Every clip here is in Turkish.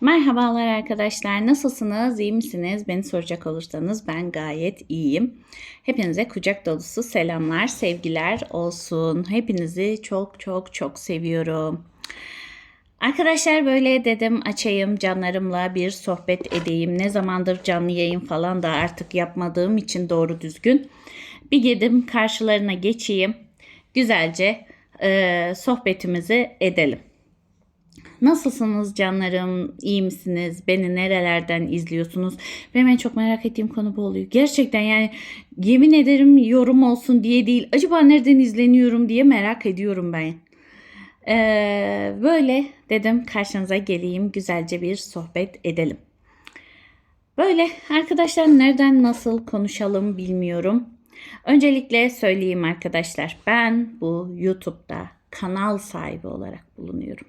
Merhabalar arkadaşlar. Nasılsınız? İyi misiniz? Beni soracak olursanız ben gayet iyiyim. Hepinize kucak dolusu selamlar, sevgiler olsun. Hepinizi çok çok çok seviyorum. Arkadaşlar böyle dedim açayım canlarımla bir sohbet edeyim. Ne zamandır canlı yayın falan da artık yapmadığım için doğru düzgün. Bir dedim karşılarına geçeyim. Güzelce e, sohbetimizi edelim. Nasılsınız canlarım? İyi misiniz? Beni nerelerden izliyorsunuz? Benim en çok merak ettiğim konu bu oluyor. Gerçekten yani yemin ederim yorum olsun diye değil. Acaba nereden izleniyorum diye merak ediyorum ben. Ee, böyle dedim karşınıza geleyim güzelce bir sohbet edelim. Böyle arkadaşlar nereden nasıl konuşalım bilmiyorum. Öncelikle söyleyeyim arkadaşlar ben bu YouTube'da kanal sahibi olarak bulunuyorum.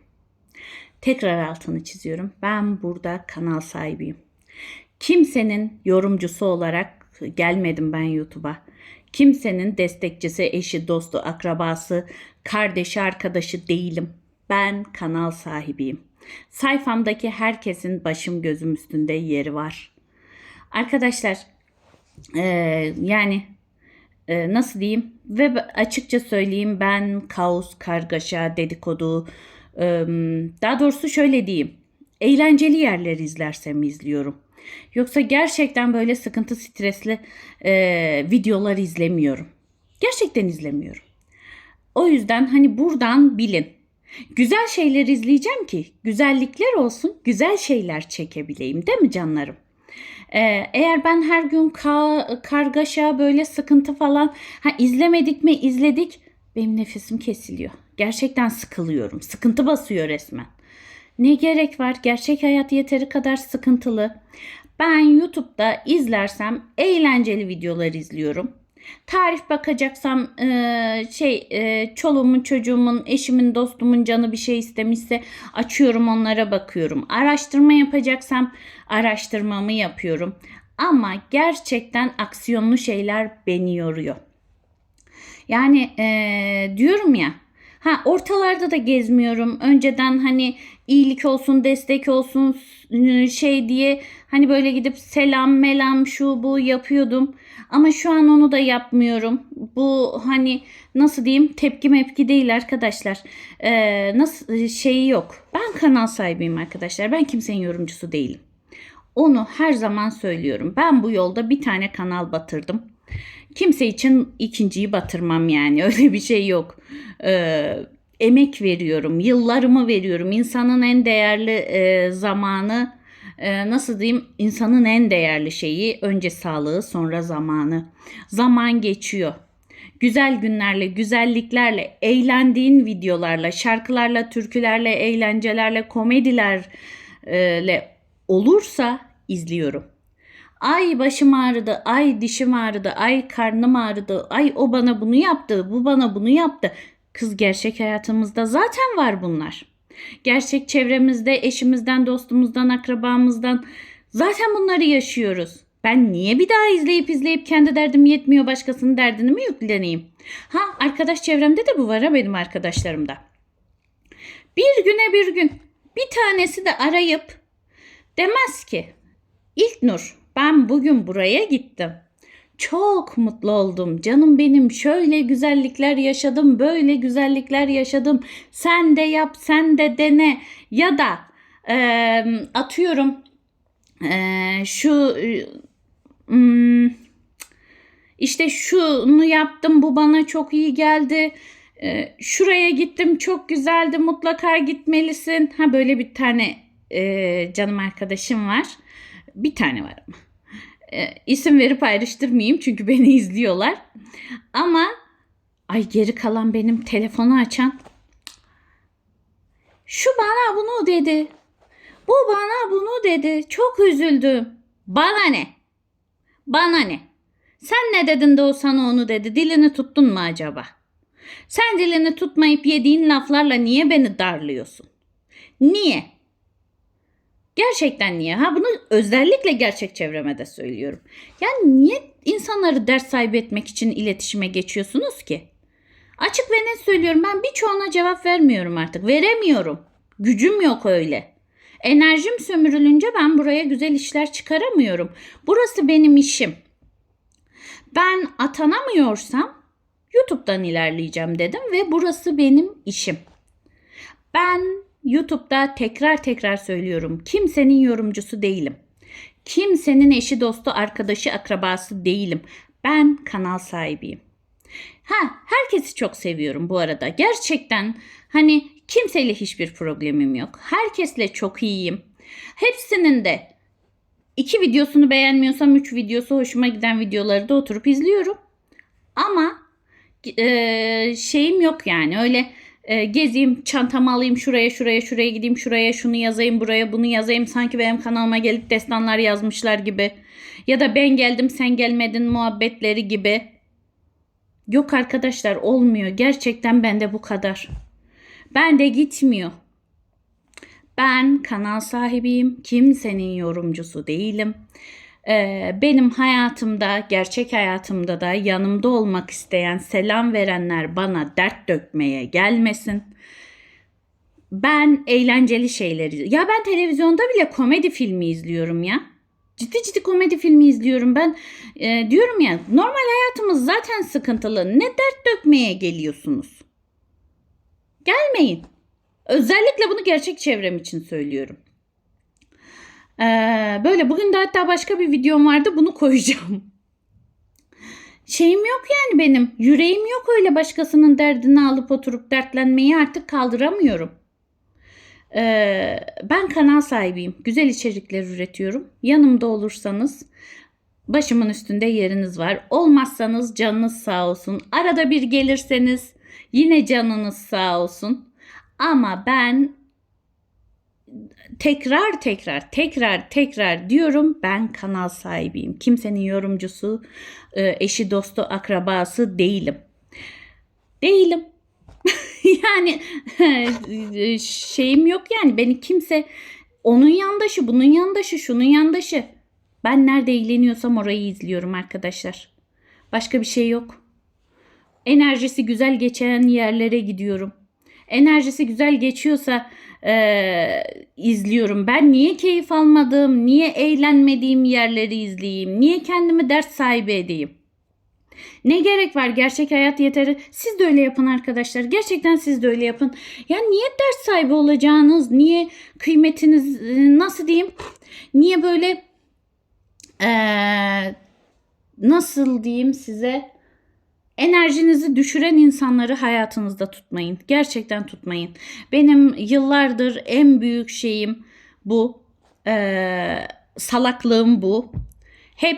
Tekrar altını çiziyorum. Ben burada kanal sahibiyim. Kimsenin yorumcusu olarak gelmedim ben YouTube'a. Kimsenin destekçisi, eşi, dostu, akrabası, kardeşi, arkadaşı değilim. Ben kanal sahibiyim. Sayfamdaki herkesin başım gözüm üstünde yeri var. Arkadaşlar eee, yani e, nasıl diyeyim ve açıkça söyleyeyim ben kaos, kargaşa, dedikodu e, daha doğrusu şöyle diyeyim eğlenceli yerleri izlersem izliyorum. Yoksa gerçekten böyle sıkıntı stresli e, videolar izlemiyorum. Gerçekten izlemiyorum. O yüzden hani buradan bilin. Güzel şeyler izleyeceğim ki güzellikler olsun, güzel şeyler çekebileyim değil mi canlarım? Ee, eğer ben her gün ka- kargaşa böyle sıkıntı falan ha izlemedik mi izledik benim nefesim kesiliyor. Gerçekten sıkılıyorum. Sıkıntı basıyor resmen. Ne gerek var? Gerçek hayat yeteri kadar sıkıntılı. Ben YouTube'da izlersem eğlenceli videolar izliyorum. Tarif bakacaksam eee, şey eee, çoluğumun çocuğumun eşimin dostumun canı bir şey istemişse açıyorum onlara bakıyorum. Araştırma yapacaksam araştırmamı yapıyorum. Ama gerçekten aksiyonlu şeyler beni yoruyor. Yani eee, diyorum ya ha ortalarda da gezmiyorum. Önceden hani iyilik olsun destek olsun s- şey diye hani böyle gidip selam melam şu bu yapıyordum. Ama şu an onu da yapmıyorum. Bu hani nasıl diyeyim tepki mepki değil arkadaşlar. Eee nasıl şeyi yok. Ben kanal sahibiyim arkadaşlar. Ben kimsenin yorumcusu değilim. Onu her zaman söylüyorum. Ben bu yolda bir tane kanal batırdım. Kimse için ikinciyi batırmam yani. Öyle bir şey yok. Ee, emek veriyorum, yıllarımı veriyorum. İnsanın en değerli e, zamanı, e, nasıl diyeyim? İnsanın en değerli şeyi önce sağlığı, sonra zamanı. Zaman geçiyor. Güzel günlerle, güzelliklerle, eğlendiğin videolarla, şarkılarla, türkülerle, eğlencelerle, komedilerle olursa izliyorum. Ay başım ağrıdı, ay dişim ağrıdı, ay karnım ağrıdı, ay o bana bunu yaptı, bu bana bunu yaptı. Kız gerçek hayatımızda zaten var bunlar. Gerçek çevremizde, eşimizden, dostumuzdan, akrabamızdan zaten bunları yaşıyoruz. Ben niye bir daha izleyip izleyip kendi derdim yetmiyor başkasının derdini mi yükleneyim? Ha arkadaş çevremde de bu var ha benim arkadaşlarımda. Bir güne bir gün bir tanesi de arayıp demez ki İlknur ben bugün buraya gittim. Çok mutlu oldum. Canım benim şöyle güzellikler yaşadım, böyle güzellikler yaşadım. Sen de yap, sen de dene. Ya da eee, atıyorum eee, şu hmm, işte şunu yaptım, bu bana çok iyi geldi. Şuraya gittim, çok güzeldi. Mutlaka gitmelisin. Ha böyle bir tane canım arkadaşım var. Bir tane var ama. E, isim verip ayrıştırmayayım çünkü beni izliyorlar. Ama ay geri kalan benim telefonu açan şu bana bunu dedi. Bu bana bunu dedi. Çok üzüldüm. Bana ne? Bana ne? Sen ne dedin de o sana onu dedi. Dilini tuttun mu acaba? Sen dilini tutmayıp yediğin laflarla niye beni darlıyorsun? Niye? Gerçekten niye? Ha bunu özellikle gerçek çevreme de söylüyorum. Yani niye insanları ders sahibi etmek için iletişime geçiyorsunuz ki? Açık ve net söylüyorum ben birçoğuna cevap vermiyorum artık. Veremiyorum. Gücüm yok öyle. Enerjim sömürülünce ben buraya güzel işler çıkaramıyorum. Burası benim işim. Ben atanamıyorsam YouTube'dan ilerleyeceğim dedim ve burası benim işim. Ben YouTube'da tekrar tekrar söylüyorum. Kimsenin yorumcusu değilim. Kimsenin eşi, dostu, arkadaşı, akrabası değilim. Ben kanal sahibiyim. Ha, herkesi çok seviyorum bu arada. Gerçekten hani kimseyle hiçbir problemim yok. Herkesle çok iyiyim. Hepsinin de iki videosunu beğenmiyorsam üç videosu hoşuma giden videoları da oturup izliyorum. Ama e, şeyim yok yani öyle e, gezeyim çantamı alayım şuraya şuraya şuraya gideyim şuraya şunu yazayım buraya bunu yazayım. Sanki benim kanalıma gelip destanlar yazmışlar gibi. Ya da ben geldim sen gelmedin muhabbetleri gibi. Yok arkadaşlar olmuyor. Gerçekten bende bu kadar. Ben de gitmiyor. Ben kanal sahibiyim. Kimsenin yorumcusu değilim benim hayatımda, gerçek hayatımda da yanımda olmak isteyen, selam verenler bana dert dökmeye gelmesin. Ben eğlenceli şeyleri, ya ben televizyonda bile komedi filmi izliyorum ya. Ciddi ciddi komedi filmi izliyorum ben. E, diyorum ya normal hayatımız zaten sıkıntılı. Ne dert dökmeye geliyorsunuz? Gelmeyin. Özellikle bunu gerçek çevrem için söylüyorum. Ee, böyle bugün de hatta başka bir videom vardı bunu koyacağım. Şeyim yok yani benim. Yüreğim yok öyle başkasının derdini alıp oturup dertlenmeyi artık kaldıramıyorum. Ee, ben kanal sahibiyim. Güzel içerikler üretiyorum. Yanımda olursanız başımın üstünde yeriniz var. Olmazsanız canınız sağ olsun. Arada bir gelirseniz yine canınız sağ olsun. Ama ben tekrar tekrar tekrar tekrar diyorum ben kanal sahibiyim. Kimsenin yorumcusu, e, eşi, dostu, akrabası değilim. Değilim. yani şeyim yok yani beni kimse onun yandaşı, bunun yandaşı, şunun yandaşı. Ben nerede eğleniyorsam orayı izliyorum arkadaşlar. Başka bir şey yok. Enerjisi güzel geçen yerlere gidiyorum. Enerjisi güzel geçiyorsa e, izliyorum. Ben niye keyif almadığım, niye eğlenmediğim yerleri izleyeyim, niye kendimi ders sahibi edeyim? Ne gerek var gerçek hayat yeteri. Siz de öyle yapın arkadaşlar. Gerçekten siz de öyle yapın. Ya niye ders sahibi olacağınız, niye kıymetiniz nasıl diyeyim? Niye böyle ee, nasıl diyeyim size? Enerjinizi düşüren insanları hayatınızda tutmayın. Gerçekten tutmayın. Benim yıllardır en büyük şeyim bu. Ee, salaklığım bu. Hep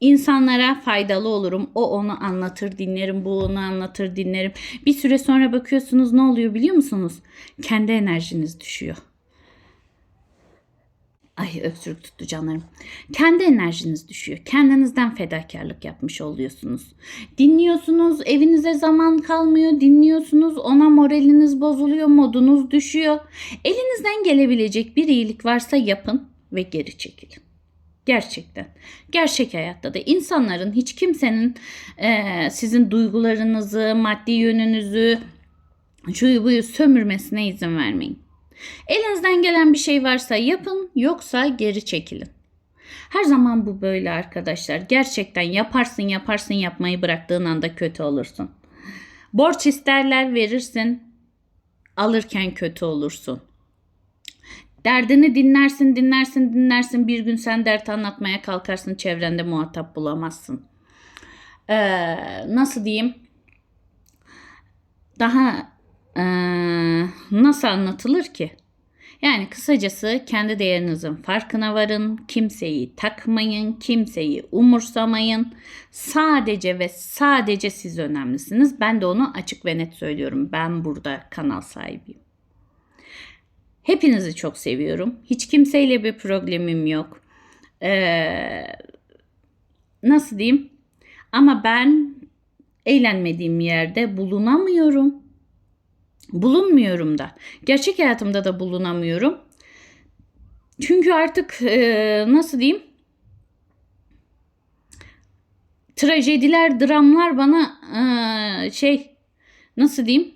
insanlara faydalı olurum. O onu anlatır dinlerim, bu onu anlatır dinlerim. Bir süre sonra bakıyorsunuz ne oluyor biliyor musunuz? Kendi enerjiniz düşüyor. Ay öksürük tuttu canlarım. Kendi enerjiniz düşüyor. Kendinizden fedakarlık yapmış oluyorsunuz. Dinliyorsunuz, evinize zaman kalmıyor. Dinliyorsunuz, ona moraliniz bozuluyor, modunuz düşüyor. Elinizden gelebilecek bir iyilik varsa yapın ve geri çekilin. Gerçekten. Gerçek hayatta da insanların hiç kimsenin e, sizin duygularınızı, maddi yönünüzü, şuyu buyu sömürmesine izin vermeyin. Elinizden gelen bir şey varsa yapın, yoksa geri çekilin. Her zaman bu böyle arkadaşlar. Gerçekten yaparsın yaparsın yapmayı bıraktığın anda kötü olursun. Borç isterler verirsin, alırken kötü olursun. Derdini dinlersin, dinlersin, dinlersin. Bir gün sen dert anlatmaya kalkarsın, çevrende muhatap bulamazsın. Ee, nasıl diyeyim? Daha ee, nasıl anlatılır ki? Yani kısacası kendi değerinizin farkına varın, kimseyi takmayın, kimseyi umursamayın. Sadece ve sadece siz önemlisiniz. Ben de onu açık ve net söylüyorum. Ben burada kanal sahibiyim. Hepinizi çok seviyorum. Hiç kimseyle bir problemim yok. Ee, nasıl diyeyim? Ama ben eğlenmediğim yerde bulunamıyorum. Bulunmuyorum da. Gerçek hayatımda da bulunamıyorum. Çünkü artık e, nasıl diyeyim? Trajediler, dramlar bana e, şey nasıl diyeyim?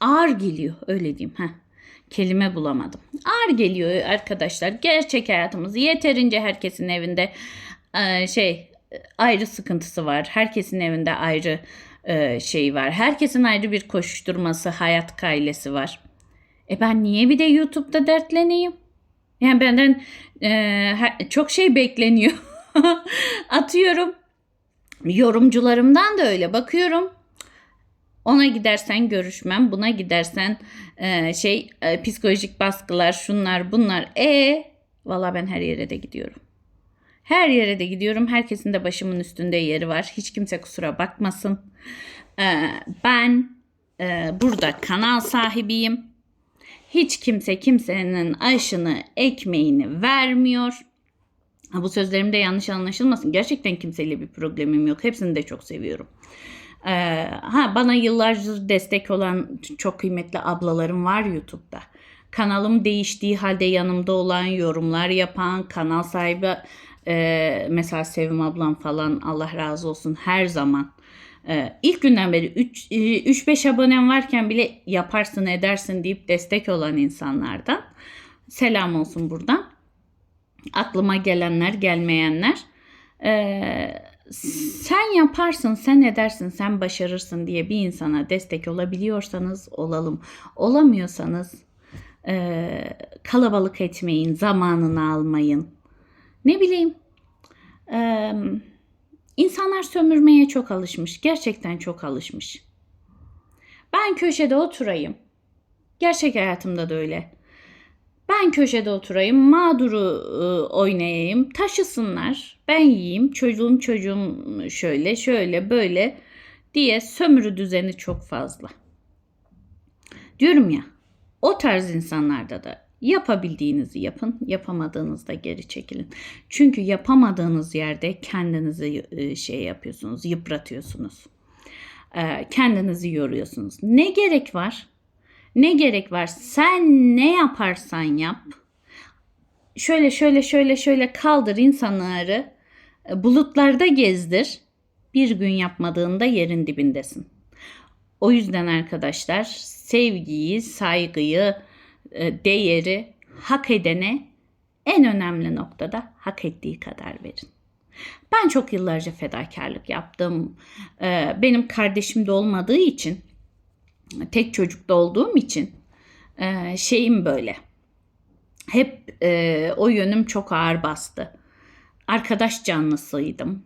Ağır geliyor öyle diyeyim. Heh. kelime bulamadım. Ağır geliyor arkadaşlar. Gerçek hayatımız yeterince herkesin evinde e, şey ayrı sıkıntısı var. Herkesin evinde ayrı e, şey var. Herkesin ayrı bir koşuşturması, hayat kailesi var. E ben niye bir de YouTube'da dertleneyim? Yani benden e, çok şey bekleniyor. Atıyorum. Yorumcularımdan da öyle bakıyorum. Ona gidersen görüşmem, buna gidersen e, şey e, psikolojik baskılar, şunlar, bunlar. E valla ben her yere de gidiyorum. Her yere de gidiyorum. Herkesin de başımın üstünde yeri var. Hiç kimse kusura bakmasın. E, ben e, burada kanal sahibiyim. Hiç kimse kimsenin aşını, ekmeğini vermiyor. Ha, bu sözlerimde yanlış anlaşılmasın. Gerçekten kimseyle bir problemim yok. Hepsini de çok seviyorum. Ee, ha bana yıllardır destek olan çok kıymetli ablalarım var YouTube'da. Kanalım değiştiği halde yanımda olan yorumlar yapan kanal sahibi e, mesela Sevim ablam falan Allah razı olsun her zaman. Ee, ilk günden beri 3-5 abonem varken bile yaparsın edersin deyip destek olan insanlardan selam olsun buradan. Aklıma gelenler gelmeyenler. Ee, sen yaparsın, sen edersin, sen başarırsın diye bir insana destek olabiliyorsanız olalım. Olamıyorsanız e, kalabalık etmeyin, zamanını almayın. Ne bileyim, e, insanlar sömürmeye çok alışmış, gerçekten çok alışmış. Ben köşede oturayım. Gerçek hayatımda da öyle. Ben köşede oturayım, mağduru oynayayım, taşısınlar. Ben yiyeyim, çocuğum çocuğum şöyle şöyle böyle diye sömürü düzeni çok fazla. Diyorum ya, o tarz insanlarda da yapabildiğinizi yapın, yapamadığınızda geri çekilin. Çünkü yapamadığınız yerde kendinizi e, şey yapıyorsunuz, yıpratıyorsunuz. E, Kendinizi yoruyorsunuz. Ne gerek var? Ne gerek var? Sen ne yaparsan yap. Şöyle şöyle şöyle şöyle kaldır insanları. e, Bulutlarda gezdir. Bir gün yapmadığında yerin dibindesin. O yüzden arkadaşlar sevgiyi, saygıyı, değeri hak edene en önemli noktada hak ettiği kadar verin. Ben çok yıllarca fedakarlık yaptım. E, Benim kardeşim de olmadığı için tek çocukta olduğum için e, şeyim böyle. Hep e, o yönüm çok ağır bastı. Arkadaş canlısıydım.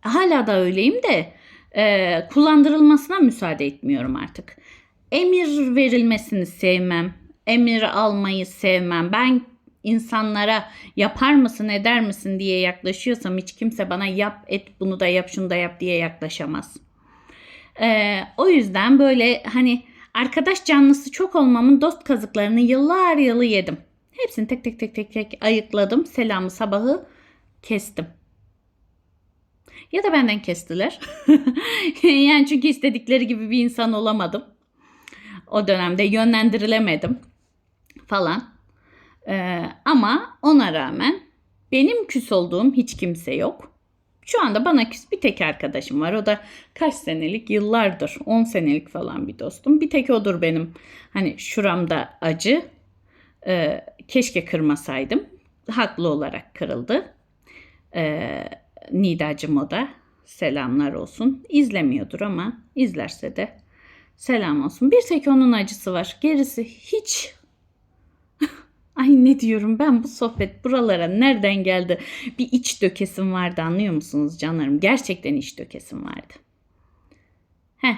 Hala da öyleyim de e, kullandırılmasına müsaade etmiyorum artık. Emir verilmesini sevmem. Emir almayı sevmem. Ben insanlara yapar mısın eder misin diye yaklaşıyorsam hiç kimse bana yap et bunu da yap şunu da yap diye yaklaşamaz. Ee, o yüzden böyle hani arkadaş canlısı çok olmamın dost kazıklarını yıllar yılı yedim. Hepsini tek tek tek tek tek ayıkladım. Selamı sabahı kestim. Ya da benden kestiler. yani çünkü istedikleri gibi bir insan olamadım. O dönemde yönlendirilemedim falan. Ee, ama ona rağmen benim küs olduğum hiç kimse yok. Şu anda bana küs bir tek arkadaşım var. O da kaç senelik, yıllardır, 10 senelik falan bir dostum. Bir tek odur benim. Hani şuramda acı. Ee, keşke kırmasaydım. Haklı olarak kırıldı. Ee, Nidacım o da. Selamlar olsun. İzlemiyordur ama izlerse de selam olsun. Bir tek onun acısı var. Gerisi hiç Ay ne diyorum ben bu sohbet buralara nereden geldi? Bir iç dökesim vardı anlıyor musunuz canlarım? Gerçekten iç dökesim vardı. Heh.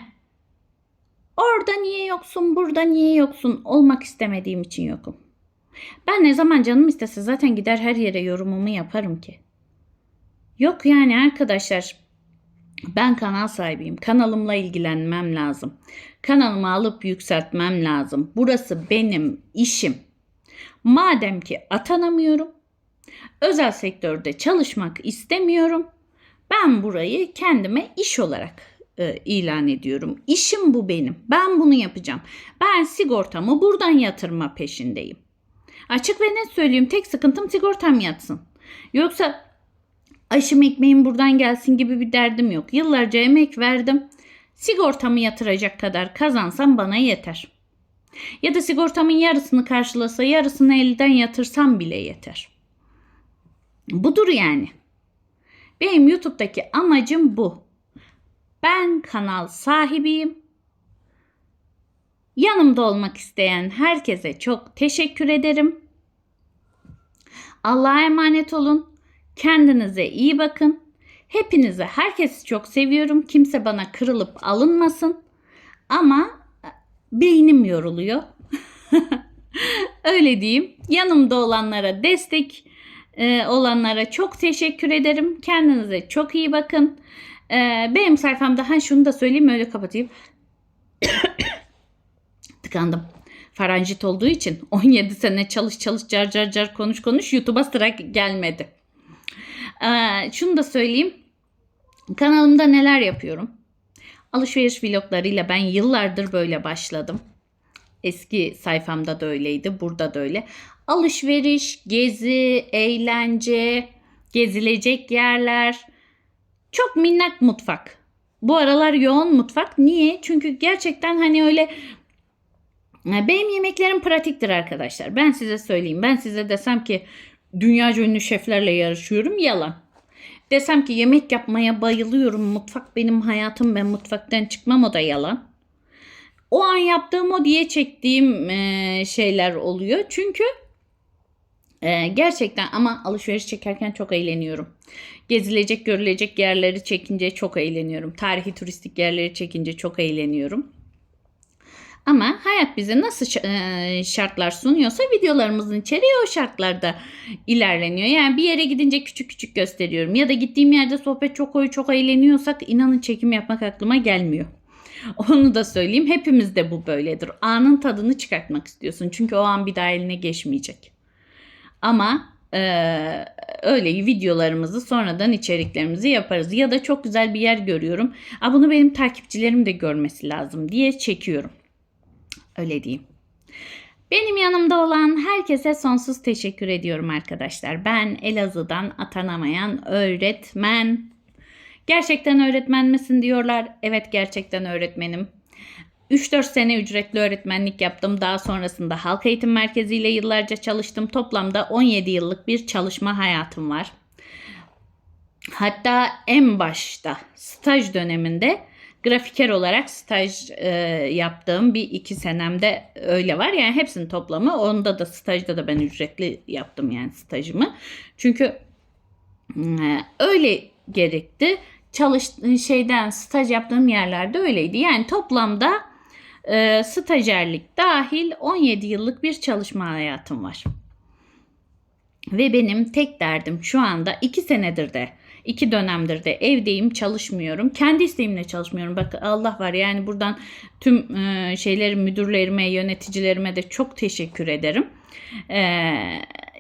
Orada niye yoksun, burada niye yoksun? Olmak istemediğim için yokum. Ben ne zaman canım istese zaten gider her yere yorumumu yaparım ki. Yok yani arkadaşlar ben kanal sahibiyim. Kanalımla ilgilenmem lazım. Kanalımı alıp yükseltmem lazım. Burası benim işim. Madem ki atanamıyorum, özel sektörde çalışmak istemiyorum. Ben burayı kendime iş olarak e, ilan ediyorum. İşim bu benim. Ben bunu yapacağım. Ben sigortamı buradan yatırma peşindeyim. Açık ve net söyleyeyim tek sıkıntım sigortam yatsın. Yoksa aşım ekmeğim buradan gelsin gibi bir derdim yok. Yıllarca emek verdim. Sigortamı yatıracak kadar kazansam bana yeter. Ya da sigortamın yarısını karşılasa yarısını elden yatırsam bile yeter. Budur yani. Benim YouTube'daki amacım bu. Ben kanal sahibiyim. Yanımda olmak isteyen herkese çok teşekkür ederim. Allah'a emanet olun. Kendinize iyi bakın. Hepinizi, herkesi çok seviyorum. Kimse bana kırılıp alınmasın. Ama beynim yoruluyor. Öyle diyeyim. Yanımda olanlara destek e, olanlara çok teşekkür ederim. Kendinize çok iyi bakın. E, benim sayfamda ha şunu da söyleyeyim öyle kapatayım. Tıkandım. Faranjit olduğu için 17 sene çalış çalış car car car konuş konuş YouTube'a sıra gelmedi. Ee, şunu da söyleyeyim. Kanalımda neler yapıyorum? Alışveriş vloglarıyla ben yıllardır böyle başladım. Eski sayfamda da öyleydi, burada da öyle. Alışveriş, gezi, eğlence, gezilecek yerler. Çok minnak mutfak. Bu aralar yoğun mutfak. Niye? Çünkü gerçekten hani öyle benim yemeklerim pratiktir arkadaşlar. Ben size söyleyeyim. Ben size desem ki dünyaca ünlü şeflerle yarışıyorum yalan. Desem ki yemek yapmaya bayılıyorum. Mutfak benim hayatım. Ben mutfaktan çıkmam o da yalan. O an yaptığım o diye çektiğim e, şeyler oluyor. Çünkü e, gerçekten ama alışveriş çekerken çok eğleniyorum. Gezilecek, görülecek yerleri çekince çok eğleniyorum. Tarihi turistik yerleri çekince çok eğleniyorum. Ama hayat bize nasıl şartlar sunuyorsa videolarımızın içeriği o şartlarda ilerleniyor. Yani bir yere gidince küçük küçük gösteriyorum. Ya da gittiğim yerde sohbet çok oyu çok eğleniyorsak inanın çekim yapmak aklıma gelmiyor. Onu da söyleyeyim. Hepimizde bu böyledir. Anın tadını çıkartmak istiyorsun. Çünkü o an bir daha eline geçmeyecek. Ama e, öyle videolarımızı sonradan içeriklerimizi yaparız. Ya da çok güzel bir yer görüyorum. A, bunu benim takipçilerim de görmesi lazım diye çekiyorum. Öyle diyeyim. Benim yanımda olan herkese sonsuz teşekkür ediyorum arkadaşlar. Ben Elazığ'dan atanamayan öğretmen. Gerçekten öğretmen misin diyorlar. Evet gerçekten öğretmenim. 3-4 sene ücretli öğretmenlik yaptım. Daha sonrasında halk eğitim merkeziyle yıllarca çalıştım. Toplamda 17 yıllık bir çalışma hayatım var. Hatta en başta staj döneminde grafiker olarak staj e, yaptığım bir iki senemde öyle var. Yani hepsinin toplamı onda da stajda da ben ücretli yaptım yani stajımı. Çünkü e, öyle gerekti. Çalış şeyden staj yaptığım yerlerde öyleydi. Yani toplamda e, stajyerlik dahil 17 yıllık bir çalışma hayatım var. Ve benim tek derdim şu anda 2 senedir de iki dönemdir de evdeyim çalışmıyorum. Kendi isteğimle çalışmıyorum. Bak Allah var yani buradan tüm e, şeylerin müdürlerime, yöneticilerime de çok teşekkür ederim. E,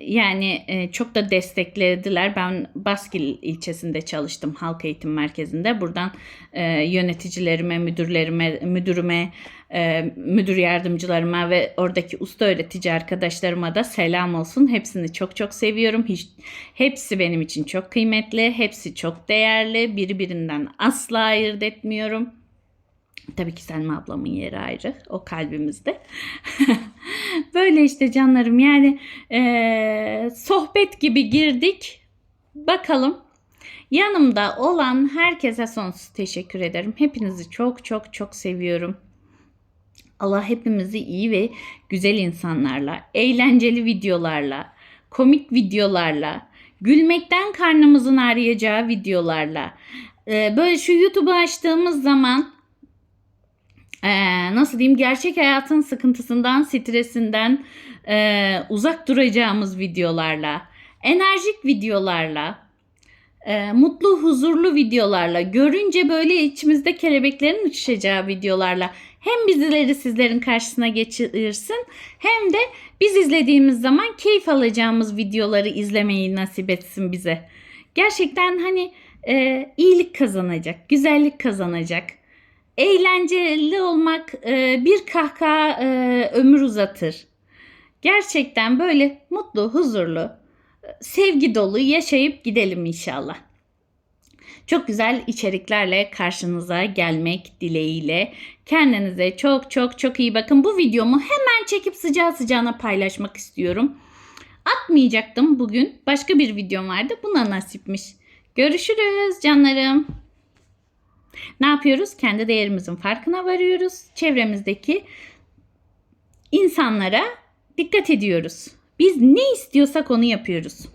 yani e, çok da desteklediler. Ben Baskil ilçesinde çalıştım halk eğitim merkezinde. Buradan e, yöneticilerime, müdürlerime, müdürüme, e, müdür yardımcılarıma ve oradaki usta öğretici arkadaşlarıma da selam olsun. Hepsini çok çok seviyorum. Hiç, hepsi benim için çok kıymetli. Hepsi çok değerli. Birbirinden asla ayırt etmiyorum. Tabii ki Selma ablamın yeri ayrı. O kalbimizde. Böyle işte canlarım yani e, sohbet gibi girdik. Bakalım. Yanımda olan herkese sonsuz teşekkür ederim. Hepinizi çok çok çok seviyorum. Allah hepimizi iyi ve güzel insanlarla, eğlenceli videolarla, komik videolarla, gülmekten karnımızın ağrıyacağı videolarla, e, böyle şu YouTube'u açtığımız zaman ee, nasıl diyeyim gerçek hayatın sıkıntısından, stresinden e, uzak duracağımız videolarla, enerjik videolarla, e, mutlu, huzurlu videolarla, görünce böyle içimizde kelebeklerin uçuşacağı videolarla hem bizleri sizlerin karşısına geçirsin hem de biz izlediğimiz zaman keyif alacağımız videoları izlemeyi nasip etsin bize. Gerçekten hani e, iyilik kazanacak, güzellik kazanacak eğlenceli olmak e, bir kahkaha e, ömür uzatır. Gerçekten böyle mutlu, huzurlu, sevgi dolu yaşayıp gidelim inşallah. çok güzel içeriklerle karşınıza gelmek dileğiyle. Kendinize çok çok çok iyi bakın. Bu videomu hemen çekip sıcağı sıcağına paylaşmak istiyorum. Atmayacaktım bugün. Başka bir videom vardı. Buna nasipmiş. Görüşürüz canlarım. Ne yapıyoruz? Kendi değerimizin farkına varıyoruz. Çevremizdeki insanlara dikkat ediyoruz. Biz ne istiyorsak onu yapıyoruz.